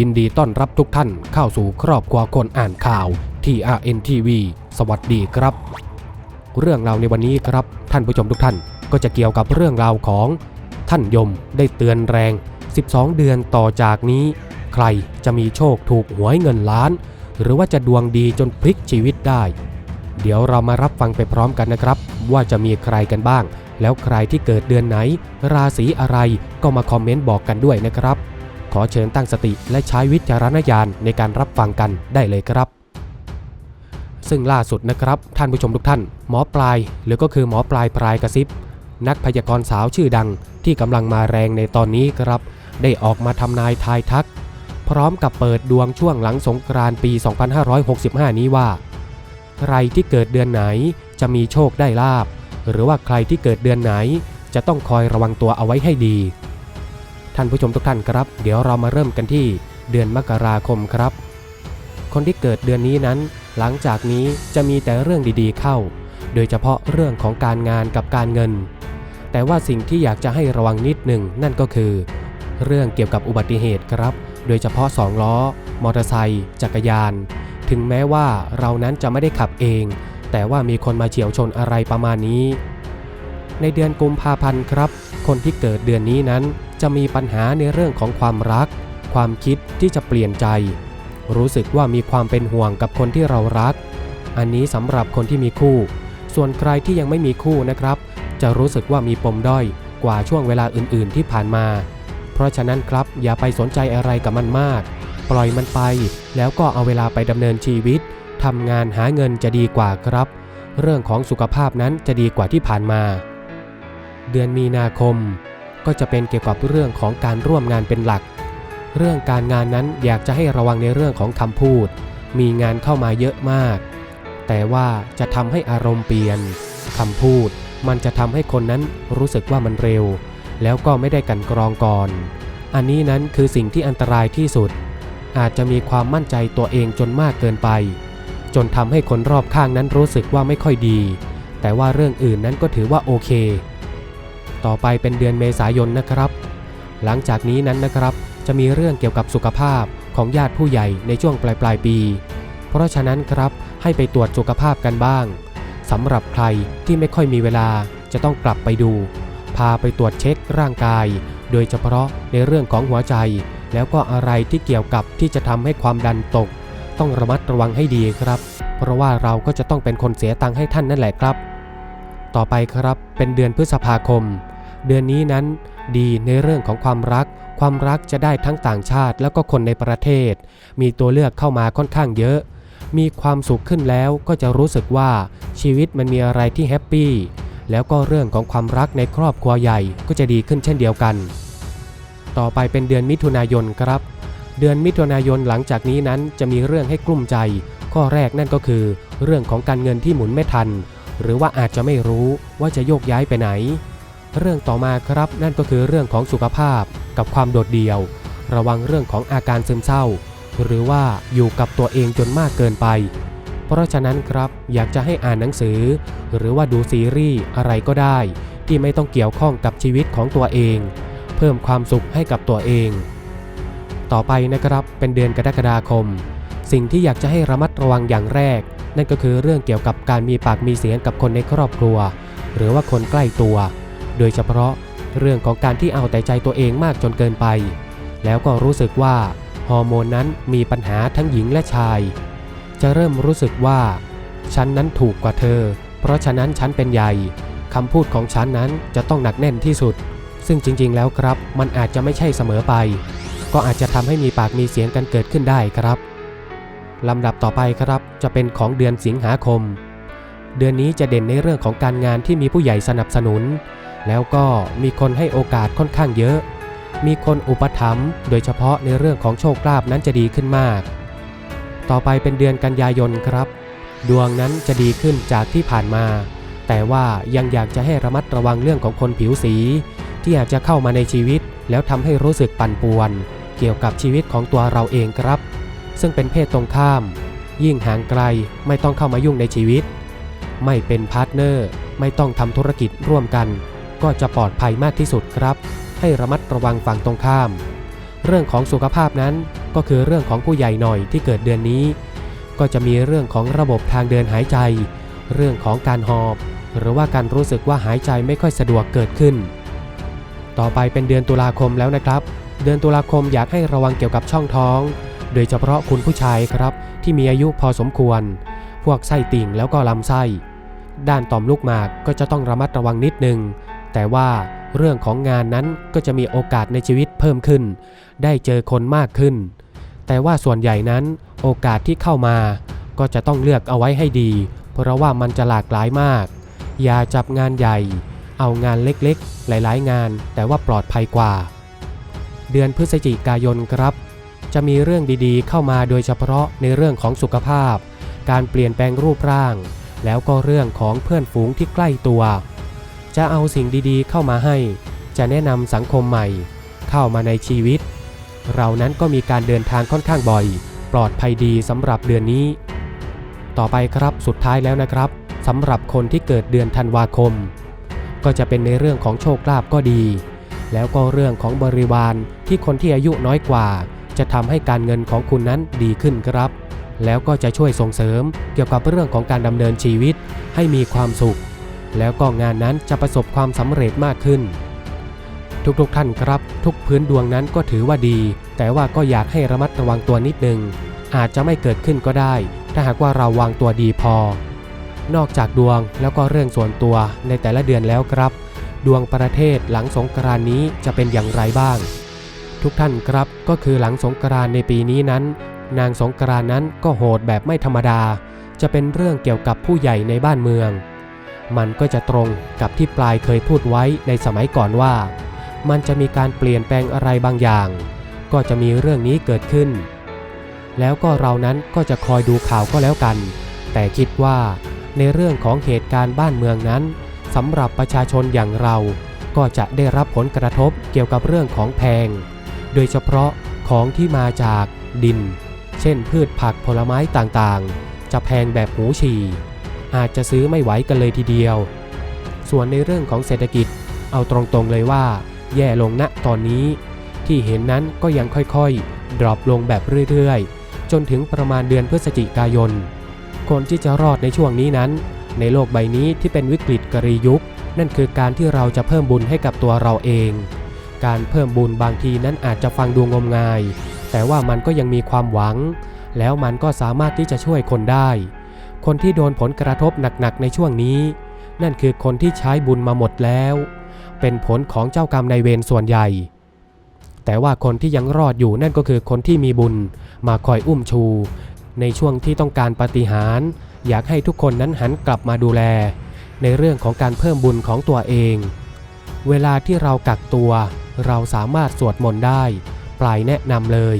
ยินดีต้อนรับทุกท่านเข้าสู่ครอบครัวคนอ่านข่าว TRNTV สวัสดีครับ เรื่องราวในวันนี้ครับ ท่านผู้ชมทุกท่านก็จะเกี่ยวกับเรื่องราวของท่านยมได้เตือนแรง 12 เดือนต่อจากนี้ ใครจะมีโชคถูกหวยเงินล้าน หรือว่าจะดวงดีจนพลิกชีวิตได้ เดี๋ยวเรามารับฟังไปพร้อมกันนะครับ ว่าจะมีใครกันบ้าง แล้วใครที่เกิดเดือนไหน ราศีอะไรก็มาคอมเมนต์บอกกันด้วยนะครับ อเชิญตั้งสติและใช้วิจารณญาณในการรับฟังกันได้เลยครับ ซึ่งล่าสุดนะครับท่านผู้ชมทุกท่าน หมอปลาย หรือก็คือหมอปลายปลายกระซิบ นักพยากรณ์สาวชื่อดังที่กำลังมาแรงในตอนนี้ครับ ได้ออกมาทำนายทายทัก พร้อมกับเปิดดวงช่วงหลังสงกรานต์ปี 2565 นี้ว่า ใครที่เกิดเดือนไหนจะมีโชคได้ลาบ หรือว่าใครที่เกิดเดือนไหนจะต้องคอยระวังตัวเอาไว้ให้ดี ท่านผู้ชมทุกท่านครับ เดี๋ยวเรามาเริ่มกันที่เดือนมกราคมครับ คนที่เกิดเดือนนี้นั้น หลังจากนี้จะมีแต่เรื่องดีๆเข้า โดยเฉพาะเรื่องของการงานกับการเงิน แต่ว่าสิ่งที่อยากจะให้ระวังนิดหนึ่งนั่นก็คือ เรื่องเกี่ยวกับอุบัติเหตุครับ โดยเฉพาะสองล้อ มอเตอร์ไซค์จักรยาน ถึงแม้ว่าเรานั้นจะไม่ได้ขับเอง แต่ว่ามีคนมาเฉียวชนอะไรประมาณนี้ ในเดือนกุมภาพันธ์ครับ คนที่เกิดเดือนนี้นั้น จะมีปัญหาในเรื่องของความรัก ความคิดที่จะเปลี่ยนใจ รู้สึกว่ามีความเป็นห่วงกับคนที่เรารัก อันนี้สำหรับคนที่มีคู่ ส่วนใครที่ยังไม่มีคู่นะครับ จะรู้สึกว่ามีปมด้อยกว่าช่วงเวลาอื่น ๆ ที่ผ่านมา เพราะฉะนั้นครับอย่าไปสนใจอะไรกับมันมาก ปล่อยมันไป แล้วก็เอาเวลาไปดำเนินชีวิตทำงานหาเงินจะดีกว่าครับ เรื่องของสุขภาพนั้นจะดีกว่าที่ผ่านมา เดือนมีนาคม ก็จะเป็นเกี่ยวกับเรื่องของการร่วมงานเป็นหลัก เรื่องการงานนั้นอยากจะให้ระวังในเรื่องของคำพูด มีงานเข้ามาเยอะมาก แต่ว่าจะทำให้อารมณ์เปลี่ยนคำพูด มันจะทำให้คนนั้นรู้สึกว่ามันเร็ว แล้วก็ไม่ได้กันกรองก่อน อันนี้นั้นคือสิ่งที่อันตรายที่สุด อาจจะมีความมั่นใจตัวเองจนมากเกินไป จนทำให้คนรอบข้างนั้นรู้สึกว่าไม่ค่อยดี แต่ว่าเรื่องอื่นนั้นก็ถือว่าโอเค ต่อไปเป็นเดือนเมษายนนะครับ หลังจากนี้นั้นนะครับ จะมีเรื่องเกี่ยวกับสุขภาพของญาติผู้ใหญ่ในช่วงปลายปลายปี เพราะฉะนั้นครับให้ไปตรวจสุขภาพกันบ้างสำหรับใครที่ไม่ค่อยมีเวลาจะต้องกลับไปดู พาไปตรวจเช็คร่างกาย โดยเฉพาะในเรื่องของหัวใจ แล้วก็อะไรที่เกี่ยวกับที่จะทำให้ความดันตก ต้องระมัดระวังให้ดีครับ เพราะว่าเราก็จะต้องเป็นคนเสียตังค์ให้ท่านนั่นแหละครับ ต่อไปครับเป็นเดือนพฤษภาคม เดือนนี้นั้นดีในเรื่องของความรัก ความรักจะได้ทั้งต่างชาติแล้วก็คนในประเทศ มีตัวเลือกเข้ามาค่อนข้างเยอะ มีความสุขขึ้นแล้วก็จะรู้สึกว่าชีวิตมันมีอะไรที่แฮปปี้ แล้วก็เรื่องของความรักในครอบครัวใหญ่ก็จะดีขึ้นเช่นเดียวกัน ต่อไปเป็นเดือนมิถุนายนครับ เดือนมิถุนายนหลังจากนี้นั้นจะมีเรื่องให้กลุ้มใจ ข้อแรกนั่นก็คือ เรื่องของการเงินที่หมุนไม่ทัน หรือว่าอาจจะไม่รู้ว่าจะโยกย้ายไปไหน เรื่องต่อมาครับนั่นก็คือเรื่องของสุขภาพกับความโดดเดี่ยว ระวังเรื่องของอาการซึมเศร้า หรือว่าอยู่กับตัวเองจนมากเกินไป เพราะฉะนั้นครับอยากจะให้อ่านหนังสือ หรือว่าดูซีรีส์อะไรก็ได้ ที่ไม่ต้องเกี่ยวข้องกับชีวิตของตัวเอง เพิ่มความสุขให้กับตัวเอง ต่อไปนะครับเป็นเดือนกรกฎาคม สิ่งที่อยากจะให้ระมัดระวังอย่างแรก นั่นก็คือเรื่องเกี่ยวกับการมีปากมีเสียงกับคนในครอบครัว หรือว่าคนใกล้ตัว โดยเฉพาะเรื่องของการที่เอาแต่ใจตัวเองมากจนเกินไป แล้วก็รู้สึกว่าฮอร์โมนนั้นมีปัญหาทั้งหญิงและชาย จะเริ่มรู้สึกว่า ฉันนั้นถูกกว่าเธอ เพราะฉะนั้นฉันเป็นใหญ่คำพูดของฉันนั้นจะต้องหนักแน่นที่สุด ซึ่งจริงๆแล้วครับ มันอาจจะไม่ใช่เสมอไป ก็อาจจะทำให้มีปากมีเสียงกันเกิดขึ้นได้ครับลำดับต่อไปครับ จะเป็นของเดือนสิงหาคม เดือนนี้จะเด่นในเรื่องของการงานที่มีผู้ใหญ่สนับสนุน แล้วก็มีคนให้โอกาสค่อนข้างเยอะ มีคนอุปถัมภ์โดยเฉพาะในเรื่องของโชคลาภนั้นจะดีขึ้นมาก ต่อไปเป็นเดือนกันยายนครับ ดวงนั้นจะดีขึ้นจากที่ผ่านมา แต่ว่ายังอยากจะให้ระมัดระวังเรื่องของคนผิวสี ที่อาจจะเข้ามาในชีวิต แล้วทำให้รู้สึกปั่นป่วน เกี่ยวกับชีวิตของตัวเราเองครับ ซึ่งเป็นเพศตรงข้าม ยิ่งห่างไกลไม่ต้องเข้ามายุ่งในชีวิต ไม่เป็นพาร์ทเนอร์ ไม่ต้องทำธุรกิจร่วมกัน ก็จะปลอดภัยมากที่สุดครับ ให้ระมัดระวังฝั่งตรงข้าม เรื่องของสุขภาพนั้นก็คือเรื่องของผู้ใหญ่หน่อยที่เกิดเดือนนี้ ก็จะมีเรื่องของระบบทางเดินหายใจ เรื่องของการหอบ หรือว่าการรู้สึกว่าหายใจไม่ค่อยสะดวกเกิดขึ้น ต่อไปเป็นเดือนตุลาคมแล้วนะครับ เดือนตุลาคมอยากให้ระวังเกี่ยวกับช่องท้อง โดยเฉพาะคุณผู้ชายครับ ที่มีอายุพอสมควร พวกไส้ติ่งแล้วก็ลำไส้ ด้านต่อมลูกหมากก็จะต้องระมัดระวังนิดนึง แต่ว่าเรื่องของงานนั้นก็จะมีโอกาสในชีวิตเพิ่มขึ้น ได้เจอคนมากขึ้น แต่ว่าส่วนใหญ่นั้นโอกาสที่เข้ามา ก็จะต้องเลือกเอาไว้ให้ดี เพราะว่ามันจะหลากหลายมาก อย่าจับงานใหญ่ เอางานเล็กๆ หลายๆ งาน แต่ว่าปลอดภัยกว่า เดือนพฤศจิกายนครับ จะมีเรื่องดีๆ เข้ามาโดยเฉพาะในเรื่องของสุขภาพ การเปลี่ยนแปลงรูปร่าง แล้วก็เรื่องของเพื่อนฝูงที่ใกล้ตัว จะเอาสิ่งดีๆ เข้ามาให้ จะแนะนำสังคมใหม่ เข้ามาในชีวิต เรานั้นก็มีการเดินทางค่อนข้างบ่อย ปลอดภัยดีสำหรับเดือนนี้ ต่อไปครับสุดท้ายแล้วนะครับสำหรับคนที่เกิดเดือนธันวาคม ก็จะเป็นในเรื่องของโชคลาภก็ดี แล้วก็เรื่องของบริวารที่คนที่อายุน้อยกว่า จะทำให้การเงินของคุณนั้นดีขึ้นครับ แล้วก็จะช่วยส่งเสริมเกี่ยวกับเรื่องของการดำเนินชีวิตให้มีความสุข แล้วก็งานนั้นจะประสบความสำเร็จมากขึ้น ทุกๆท่านครับ ทุกพื้นดวงนั้นก็ถือว่าดี แต่ว่าก็อยากให้ระมัดระวังตัวนิดนึง อาจจะไม่เกิดขึ้นก็ได้ ถ้าหากว่าเราวางตัวดีพอ นอกจากดวงแล้วก็เรื่องส่วนตัวในแต่ละเดือนแล้วครับ ดวงประเทศหลังสงกรานนี้จะเป็นอย่างไรบ้าง ทุกท่านครับก็คือหลังสงกรานในปีนี้นั้น นางสงกรานนั้นก็โหดแบบไม่ธรรมดา จะเป็นเรื่องเกี่ยวกับผู้ใหญ่ในบ้านเมือง มันก็จะตรงกับที่ปลายเคยพูดไว้ในสมัยก่อนว่า มันจะมีการเปลี่ยนแปลงอะไรบางอย่าง ก็จะมีเรื่องนี้เกิดขึ้น แล้วก็เรานั้นก็จะคอยดูข่าวก็แล้วกัน แต่คิดว่าในเรื่องของเหตุการณ์บ้านเมืองนั้นสำหรับประชาชนอย่างเราก็จะได้รับผลกระทบเกี่ยวกับเรื่องของแพง โดยเฉพาะของที่มาจากดิน เช่นพืชผักผลไม้ต่างๆ จะแพงแบบหูฉี่ อาจจะซื้อไม่ไหวกันเลยทีเดียว ส่วนในเรื่องของเศรษฐกิจ เอาตรงๆเลยว่า แย่ลงณตอนนี้ ที่เห็นนั้นก็ยังค่อยๆ ดรอปลงแบบเรื่อยๆ จนถึงประมาณเดือนพฤศจิกายน คนที่จะรอดในช่วงนี้นั้น ในโลกใบนี้ที่เป็นวิกฤตกรียุค นั่นคือการที่เราจะเพิ่มบุญให้กับตัวเราเอง การเพิ่มบุญบางทีนั้นอาจจะฟังดูงมงาย แต่ว่ามันก็ยังมีความหวัง แล้วมันก็สามารถที่จะช่วยคนได้ คนที่โดนผลกระทบหนักๆในช่วงนี้ นั่นคือคนที่ใช้บุญมาหมดแล้ว เป็นผลของเจ้ากรรมนายเวรส่วนใหญ่ แต่ว่าคนที่ยังรอดอยู่นั่นก็คือคนที่มีบุญมาคอยอุ้มชู ในช่วงที่ต้องการปฏิหารอยากให้ทุกคนนั้นหันกลับมาดูแล ในเรื่องของการเพิ่มบุญของตัวเอง เวลาที่เรากักตัว เราสามารถสวดมนต์ได้ ปลายแนะนำเลย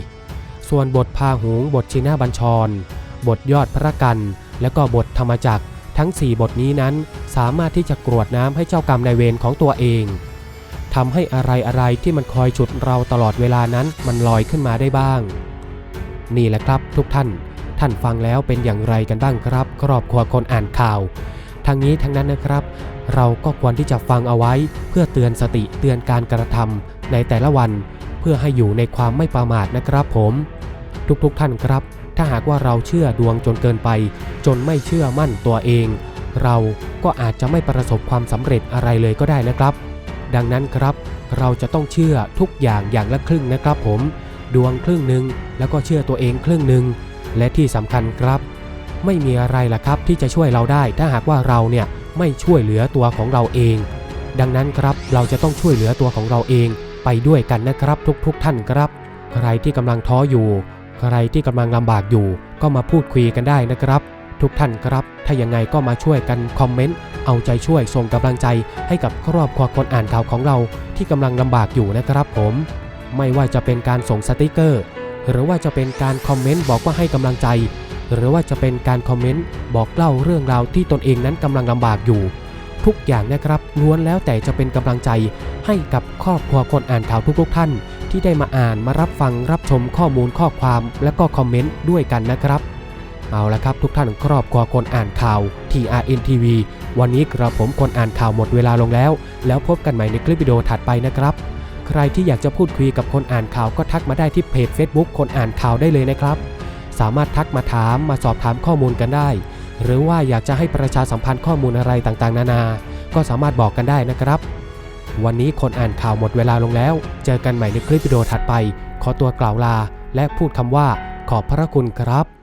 ส่วนบทพาหุงบทชินาบัญชร บทยอดพระกัน และก็บทธรรมจักรทั้ง 4 บทนี้นั้นสามารถที่จะกรวดน้ำให้เจ้ากรรมนายเวรของตัวเองทำให้อะไรอะไรที่มันคอยฉุดเราตลอดเวลานั้นมันลอยขึ้นมาได้บ้าง นี่แหละครับทุกท่าน ท่านฟังแล้วเป็นอย่างไรกันบ้างครับ ครอบครัวคนอ่านข่าวทางนี้ทั้งนั้นนะครับ เราก็ควรที่จะฟังเอาไว้ เพื่อเตือนสติเตือนการกระทำในแต่ละวัน เพื่อให้อยู่ในความไม่ประมาทนะครับผม ทุกๆท่านครับ ถ้าหากว่าเราเชื่อดวงจนเกินไป จนไม่เชื่อมั่นตัวเอง เราก็อาจจะไม่ประสบความสำเร็จอะไรเลยก็ได้นะครับ ดังนั้นครับ เราจะต้องเชื่อทุกอย่างอย่างละครึ่งนะครับผม ดวงครึ่งหนึ่งแล้วก็เชื่อตัวเองครึ่งหนึ่งและที่สำคัญครับ ไม่มีอะไรล่ะครับที่จะช่วยเราได้ ถ้าหากว่าเราเนี่ยไม่ช่วยเหลือตัวของเราเอง ดังนั้นครับเราจะต้องช่วยเหลือตัวของเราเองไปด้วยกันนะครับทุกๆทท่านครับ ใครที่กำลังท้ออยู่ ใครที่กำลังลำบากอยู่ก็มาพูดคุยกันได้นะครับ ทุกท่านครับ ถ้ายังไงก็มาช่วยกันคอมเมนต์เอาใจช่วยส่งกำลังใจให้กับครอบครัวคนอ่านข่าวของเรา ที่กำลังลำบากอยู่นะครับผม ไม่ว่าจะเป็นการส่งสติกเกอร์ หรือว่าจะเป็นการคอมเมนต์บอกว่าให้กำลังใจ หรือว่าจะเป็นการคอมเมนต์บอกเล่าเรื่องราวที่ตนเองนั้นกำลังลำบากอยู่ทุกอย่างนะครับล้วนแล้วแต่จะเป็นกำลังใจให้กับครอบครัวคนอ่านข่าวทุกๆท่าน ที่ได้มาอ่านมารับฟังรับชมข้อมูลข้อความและก็คอมเมนต์ด้วยกันนะครับ เอาละครับทุกท่านครอบครัวคนอ่านข่าว TRN TV วันนี้กระผมคนอ่านข่าวหมดเวลาลงแล้ว แล้วพบกันใหม่ในคลิปวิดีโอถัดไปนะครับ ใครที่อยากจะพูดคุยกับคนอ่านข่าวก็ทักมาได้ที่เพจ Facebook คนอ่านข่าวได้เลยนะครับ สามารถทักมาถามมาสอบถามข้อมูลกันได้ หรือว่าอยากจะให้ประชาสัมพันธ์ข้อมูลอะไรต่างๆ นานา ก็สามารถบอกกันได้นะครับ วันนี้คนอ่านข่าวหมดเวลาลงแล้ว เจอกันใหม่ในคลิปวิดีโอถัดไป ขอตัวกล่าวลา และพูดคำว่าขอบพระคุณครับ